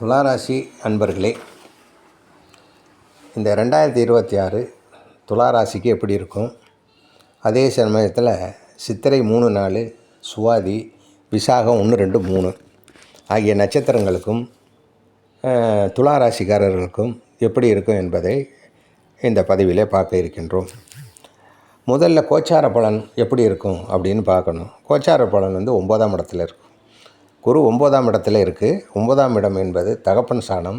துளாராசி அன்பர்களே இந்த ரெண்டாயிரத்தி இருபத்தி ஆறு துளாராசிக்கு எப்படி இருக்கும்? அதே சமயத்தில் சித்திரை மூணு நாலு சுவாதி விசாகம் ஒன்று ரெண்டு மூணு ஆகிய நட்சத்திரங்களுக்கும் துளாராசிக்காரர்களுக்கும் எப்படி இருக்கும் என்பதை இந்த பதிவிலே பார்க்க இருக்கின்றோம். முதல்ல கோச்சார பலன் எப்படி இருக்கும் அப்படின்னு பார்க்கணும். கோச்சார பலன் வந்து ஒன்பதாம் இடத்துல இருக்கும். குரு ஒம்போதாம் இடத்துல இருக்குது ஒம்பதாம் இடம் என்பது தகப்பன் சாணம்.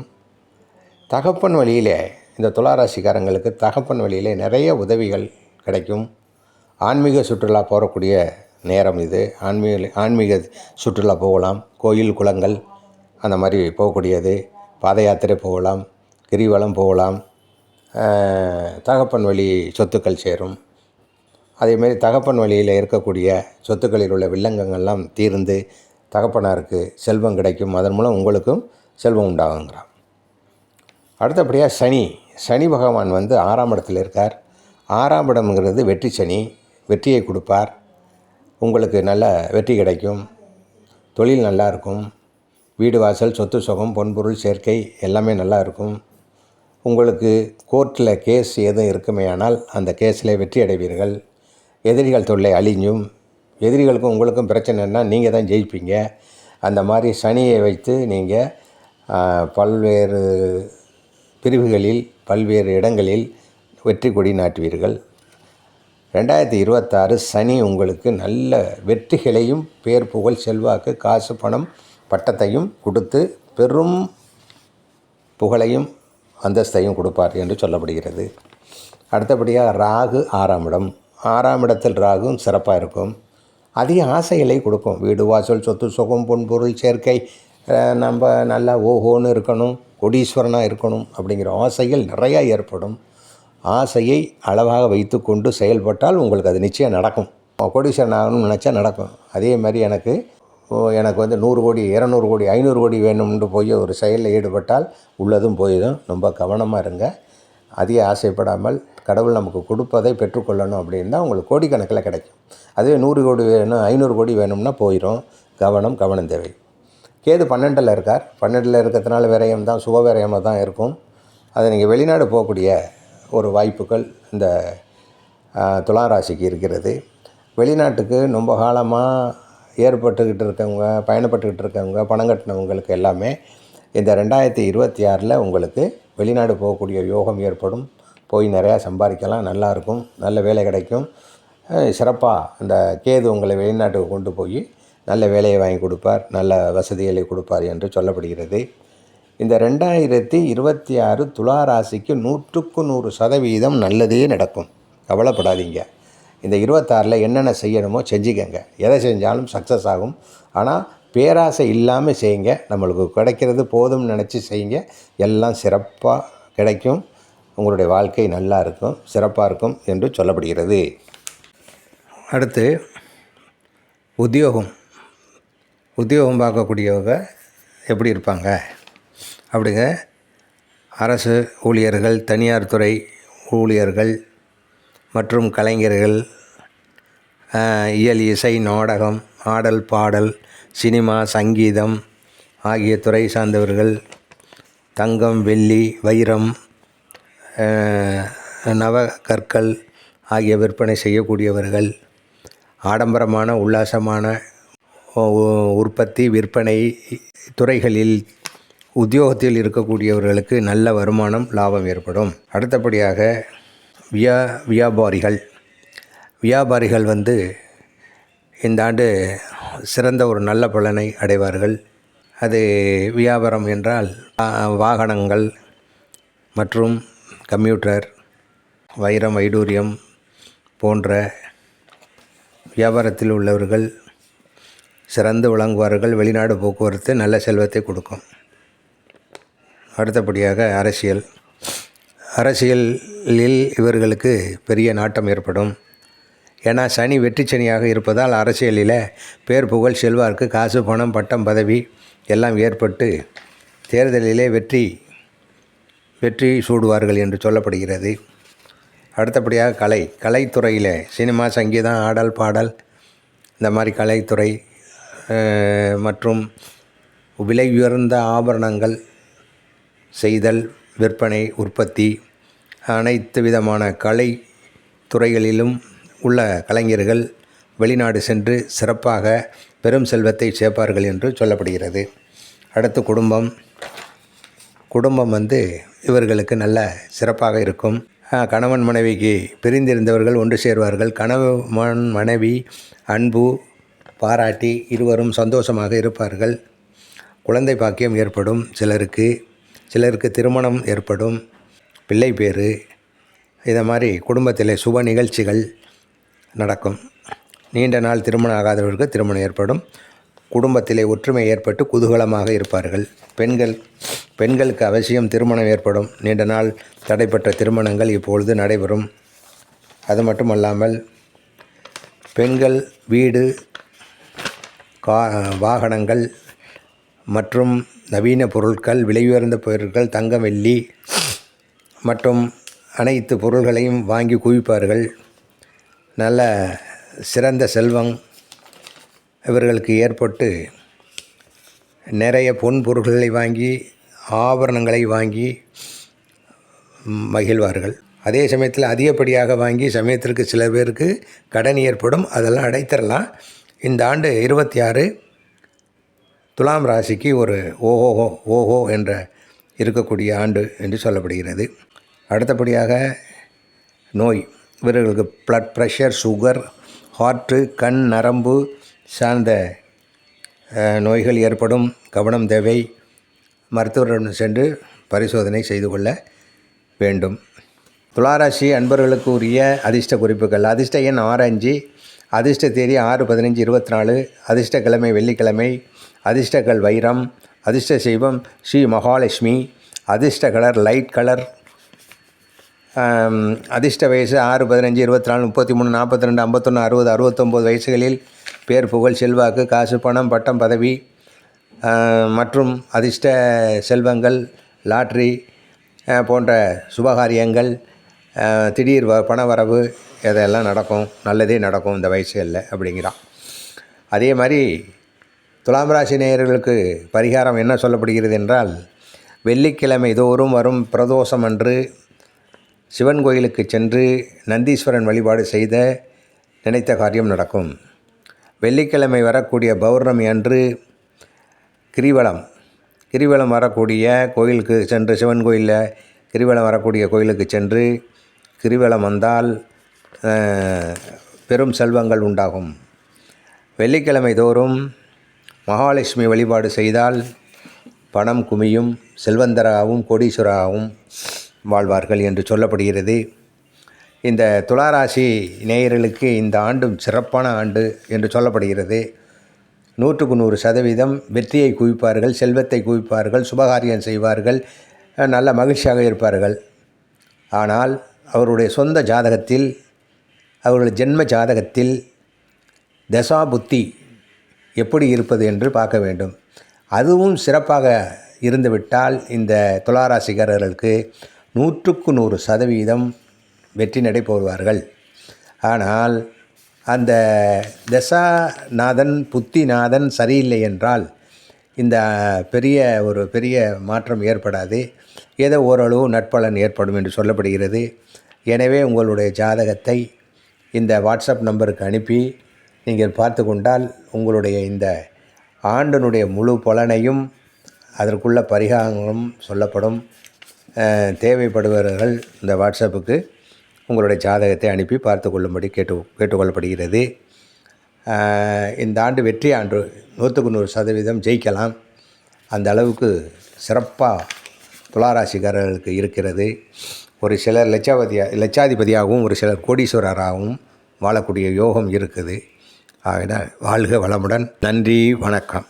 தகப்பன் வழியிலே இந்த துளாராசிக்காரங்களுக்கு தகப்பன் வழியிலே நிறைய உதவிகள் கிடைக்கும். ஆன்மீக சுற்றுலா போகக்கூடிய நேரம் இது. ஆன்மீக ஆன்மீக சுற்றுலா போகலாம். கோயில் குளங்கள் அந்த மாதிரி போகக்கூடியது. பாத யாத்திரை போகலாம். கிரிவலம் போகலாம். தகப்பன் வழி சொத்துக்கள் சேரும். அதேமாரி தகப்பன் வழியில் இருக்கக்கூடிய சொத்துக்களில் உள்ள வில்லங்கங்கள்லாம் தீர்ந்து தகப்பனாருக்கு செல்வம் கிடைக்கும். அதன் மூலம் உங்களுக்கும் செல்வம் உண்டாகுங்கிறான் அடுத்தபடியாக சனி. சனி பகவான் வந்து ஆறாம் இடத்துல இருக்கார். ஆறாம் இடம்ங்கிறது வெற்றி சனி. வெற்றியை கொடுப்பார். உங்களுக்கு நல்ல வெற்றி கிடைக்கும். தொழில் நல்லா இருக்கும். வீடு வாசல் சொத்து சுகம் பொன்பொருள் சேர்க்கை எல்லாமே நல்லா இருக்கும். உங்களுக்கு கோர்ட்டில் கேஸ் எதுவும் இருக்குமேயானால் அந்த கேஸில் வெற்றி அடைவீர்கள். எதிரிகள் தொல்லை அழிஞ்சும். எதிரிகளுக்கும் உங்களுக்கும் பிரச்சனைன்னா நீங்கள் தான் ஜெயிப்பீங்க. அந்த மாதிரி சனியை வைத்து நீங்கள் பல்வேறு பிரிவுகளில் பல்வேறு இடங்களில் வெற்றி கொடி நாட்டுவீர்கள். ரெண்டாயிரத்தி இருபத்தாறு சனி உங்களுக்கு நல்ல வெற்றிகளையும் பேர் புகழ் செல்வாக்கு காசு பணம் பட்டத்தையும் கொடுத்து பெரும் புகழையும் அந்தஸ்தையும் கொடுப்பார் என்று சொல்லப்படுகிறது. அடுத்தபடியாக ராகு ஆறாம் இடம். ஆறாம் இடத்தில் ராகும் சிறப்பாக இருக்கும். அதிக ஆசைகளை கொடுக்கும். வீடு வாசல் சொத்து சுகம் பொன்பொருள் சேர்க்கை நம்ம நல்லா ஓஹோன்னு இருக்கணும் கொடீஸ்வரனாக இருக்கணும் அப்படிங்கிற ஆசைகள் நிறையா ஏற்படும். ஆசையை அளவாக வைத்துக்கொண்டு செயல்பட்டால் உங்களுக்கு அது நிச்சயம் நடக்கும். கோடீஸ்வரன் ஆகணும்னு நினச்சா நடக்கும். அதே மாதிரி எனக்கு எனக்கு வந்து நூறு கோடி இரநூறு கோடி ஐநூறு கோடி வேணும்னு போய் ஒரு செயலில் ஈடுபட்டால் உள்ளதும் போயிடும் ரொம்ப கவனமாக இருங்க. அதிக ஆசைப்படாமல் கடவுள் நமக்கு கொடுப்பதை பெற்றுக்கொள்ளணும் அப்படின்னா உங்களுக்கு கோடிக்கணக்கில் கிடைக்கும். அதுவே நூறு கோடி வேணும் ஐநூறு கோடி வேணும்னா போயிடும் கவனம் கவனம் தேவை. கேது பன்னெண்டில் இருக்கார். பன்னெண்டில் இருக்கிறதுனால விரயம் தான் சுப விரயமாக தான் இருக்கும். அது நீங்கள் வெளிநாடு போகக்கூடிய ஒரு வாய்ப்புகள் இந்த துலா ராசிக்கு இருக்கிறது. வெளிநாட்டுக்கு ரொம்ப காலமாக ஏற்பட்டுக்கிட்டு இருக்கவங்க பயணப்பட்டுக்கிட்டு இருக்கவங்க பணம் கட்டினவங்களுக்கு எல்லாமே இந்த ரெண்டாயிரத்தி இருபத்தி ஆறில் உங்களுக்கு வெளிநாடு போகக்கூடிய யோகம் ஏற்படும். போய் நிறையா சம்பாதிக்கலாம். நல்லாயிருக்கும் நல்ல வேலை கிடைக்கும். சிறப்பாக இந்த கேது உங்களை வெளிநாட்டுக்கு கொண்டு போய் நல்ல வேலையை வாங்கி கொடுப்பார். நல்ல வசதிகளை கொடுப்பார் என்று சொல்லப்படுகிறது. இந்த ரெண்டாயிரத்தி இருபத்தி ஆறு துலா ராசிக்கு நூற்றுக்கு நூறு சதவீதம் நல்லதே நடக்கும். கவலைப்படாதீங்க. இந்த இருபத்தாறில் என்னென்ன செய்யணுமோ செஞ்சுக்கங்க. எதை செஞ்சாலும் சக்ஸஸ் ஆகும். ஆனால் பேராசை இல்லாமல் செய்யுங்க. நம்மளுக்கு கிடைக்கிறது போதும்னு நினச்சி செய்யுங்க. எல்லாம் சிறப்பாக கிடைக்கும். உங்களுடைய வாழ்க்கை நல்லா இருக்கும் சிறப்பாக இருக்கும் என்று சொல்லப்படுகிறது. அடுத்து உத்தியோகம். உத்தியோகம் பார்க்கக்கூடியவங்க எப்படி இருப்பாங்க? அப்படிங்க. அரசு ஊழியர்கள் தனியார் துறை ஊழியர்கள் மற்றும் கலைஞர்கள் இயல் இசை நாடகம் ஆடல் பாடல் சினிமா சங்கீதம் ஆகிய துறை சார்ந்தவர்கள் தங்கம் வெள்ளி வைரம் நவ கற்கள் ஆகிய விற்பனை செய்யக்கூடியவர்கள் ஆடம்பரமான உல்லாசமான உற்பத்தி விற்பனை துறைகளில் உத்தியோகத்தில் இருக்கக்கூடியவர்களுக்கு நல்ல வருமானம் லாபம் ஏற்படும். அடுத்தபடியாக வியா வியாபாரிகள். வியாபாரிகள் வந்து இந்த ஆண்டு சிறந்த ஒரு நல்ல பலனை அடைவார்கள். அது வியாபாரம் என்றால் வாகனங்கள் மற்றும் கம்ப்யூட்டர் வைரம் வைடூரியம் போன்ற வியாபாரத்தில் உள்ளவர்கள் சிறந்து விளங்குவார்கள். வெளிநாடு போக்குவரத்து நல்ல செல்வத்தை கொடுக்கும். அடுத்தபடியாக அரசியல். அரசியலில் இவர்களுக்கு பெரிய நாட்டம் ஏற்படும். ஏன்னா சனி வெற்றி சனியாக இருப்பதால் அரசியலில் பேர் புகழ் செல்வார்க்கு காசு பணம் பட்டம் பதவி எல்லாம் ஏற்பட்டு தேர்தலிலே வெற்றி வெற்றி சூடுவார்கள் என்று சொல்லப்படுகிறது. அடுத்தபடியாக கலை கலைத்துறையில் சினிமா சங்கீதம் ஆடல் பாடல் இந்த மாதிரி கலைத்துறை மற்றும் விலை உயர்ந்த ஆபரணங்கள் செய்தல் விற்பனை உற்பத்தி அனைத்து விதமான கலை துறைகளிலும் உள்ள கலைஞர்கள் வெளிநாடு சென்று சிறப்பாக பெரும் செல்வத்தை சேர்ப்பார்கள் என்று சொல்லப்படுகிறது. அடுத்து குடும்பம். குடும்பம் வந்து இவர்களுக்கு நல்ல சிறப்பாக இருக்கும். கணவன் மனைவிக்கு பிரிந்திருந்தவர்கள் ஒன்று சேர்வார்கள். கணவன் மனைவி அன்பு பாராட்டி இருவரும் சந்தோஷமாக இருப்பார்கள். குழந்தை பாக்கியம் ஏற்படும் சிலருக்கு. சிலருக்கு திருமணம் ஏற்படும். பிள்ளை பேறு. இதை மாதிரி குடும்பத்தில் சுப நிகழ்ச்சிகள் நடக்கும். நீண்ட நாள் திருமணம் ஆகாதவர்களுக்கு திருமணம் ஏற்படும். குடும்பத்திலே ஒற்றுமை ஏற்பட்டு குதூகலமாக இருப்பார்கள். பெண்கள் பெண்களுக்கு அவசியம் திருமணம் ஏற்படும். நீண்ட நாள் தடைப்பட்ட திருமணங்கள் இப்பொழுது நடைபெறும். அது மட்டுமல்லாமல் பெண்கள் வீடு கா வாகனங்கள் மற்றும் நவீன பொருட்கள் விலையுயர்ந்த பொருட்கள் தங்கம் வெள்ளி மற்றும் அனைத்து பொருள்களையும் வாங்கி குவிப்பார்கள். நல்ல சிறந்த செல்வம். இவர்களுக்கு ஏற்பட்டு நிறைய பொன் பொருள்களை வாங்கி ஆபரணங்களை வாங்கி மகிழ்வார்கள். அதே சமயத்தில் அதிகப்படியாக வாங்கி சமயத்திற்கு சில பேருக்கு கடன் ஏற்படும். அதெல்லாம் அடைத்தரலாம். இந்த ஆண்டு இருபத்தி ஆறு துலாம் ராசிக்கு ஒரு ஓஹோஹோ ஓஹோ என்ற இருக்கக்கூடிய ஆண்டு என்று சொல்லப்படுகிறது. அடுத்தபடியாக நோய். இவர்களுக்கு ப்ளட் ப்ரெஷர் சுகர் ஹார்ட்டு கண் நரம்பு சார்ந்த நோய்கள் ஏற்படும் கவனம் தேவை. மருத்துவரிடம் சென்று பரிசோதனை செய்து கொள்ள வேண்டும். துளாராசி அன்பர்களுக்கு உரிய அதிர்ஷ்ட குறிப்புகள். அதிர்ஷ்ட எண் ஆரஞ்சு அதிர்ஷ்ட தேதி ஆறு பதினஞ்சு இருபத்தி நாலு அதிர்ஷ்ட கிழமை வெள்ளிக்கிழமை அதிர்ஷ்டக்கள் வைரம் அதிர்ஷ்ட செய்வம் ஸ்ரீ மகாலட்சுமி அதிர்ஷ்ட கலர் லைட் கலர் அதிர்ஷ்ட வயசு ஆறு பதினஞ்சு இருபத்தி நாலு முப்பத்தி மூணு நாற்பத்தி ரெண்டு ஐம்பத்தொன்று அறுபது அறுபத்தொம்போது வயசுகளில் பேர் புகழ் செல்வாக்கு காசு பணம் பட்டம் பதவி மற்றும் அதிர்ஷ்ட செல்வங்கள் லாட்ரி போன்ற சுபகாரியங்கள் திடீர் வ பணவரவு இதெல்லாம் நடக்கும் நல்லதே நடக்கும் இந்த வயசுகளில் அப்படிங்கிறான். அதே மாதிரி துலாம் ராசி நேயர்களுக்கு பரிகாரம் என்ன சொல்லப்படுகிறது என்றால் வெள்ளிக்கிழமை தோறும் வரும் பிரதோஷம் அன்று சிவன் கோயிலுக்கு சென்று நந்தீஸ்வரன் வழிபாடு செய்த நினைத்த காரியம் நடக்கும். வெள்ளிக்கிழமை வரக்கூடிய பௌர்ணமி அன்று கிரிவலம் கிரிவலம் வரக்கூடிய கோயிலுக்கு சென்று சிவன் கோயிலில் கிரிவலம் வரக்கூடிய கோயிலுக்கு சென்று கிரிவலம் வந்தால் பெரும் செல்வங்கள் உண்டாகும். வெள்ளிக்கிழமை தோறும் மகாலட்சுமி வழிபாடு செய்தால் பணம் குமியும் செல்வந்தராகவும் கோடீஸ்வராகவும் வாழ்வார்கள் என்று சொல்லப்படுகிறது. இந்த துளாராசி நேயர்களுக்கு இந்த ஆண்டும் சிறப்பான ஆண்டு என்று சொல்லப்படுகிறது. நூற்றுக்கு நூறு சதவீதம் வெற்றியை குவிப்பார்கள் செல்வத்தை குவிப்பார்கள் சுபகாரியம் செய்வார்கள் நல்ல மகிழ்ச்சியாக இருப்பார்கள். ஆனால் அவருடைய சொந்த ஜாதகத்தில் அவருடைய ஜென்ம ஜாதகத்தில் தசா புத்தி எப்படி இருப்பது என்று பார்க்க வேண்டும். அதுவும் சிறப்பாக இருந்துவிட்டால் இந்த துளாராசிக்காரர்களுக்கு நூற்றுக்கு நூறு சதவீதம் வெற்றி நடை போடுவார்கள். ஆனால் அந்த தசாநாதன் புத்திநாதன் சரியில்லை என்றால் இந்த பெரிய ஒரு பெரிய மாற்றம் ஏற்படாது. ஏதோ ஓரளவு நட்பலன் ஏற்படும் என்று சொல்லப்படுகிறது. எனவே உங்களுடைய ஜாதகத்தை இந்த வாட்ஸ்அப் நம்பருக்கு அனுப்பி நீங்கள் பார்த்து கொண்டால் உங்களுடைய இந்த ஆண்டினுடைய முழு பலனையும் அதற்குள்ள பரிகாரங்களும் சொல்லப்படும். தேவைப்படுபவர்கள் இந்த வாட்ஸ்அப்புக்கு உங்களுடைய ஜாதகத்தை அனுப்பி பார்த்து கொள்ளும்படி கேட்டு கேட்டுக்கொள்ளப்படுகிறது. இந்த ஆண்டு வெற்றி ஆண்டு நூற்றுக்கு நூறு சதவீதம் ஜெயிக்கலாம். அந்த அளவுக்கு சிறப்பாக துளாராசிக்காரர்களுக்கு இருக்கிறது. ஒரு சிலர் லட்சாபதியாக லட்சாதிபதியாகவும் ஒரு சிலர் கோடீஸ்வரராகவும் வாழக்கூடிய யோகம் இருக்குது. ஆகினால் வாழ்க வளமுடன். நன்றி வணக்கம்.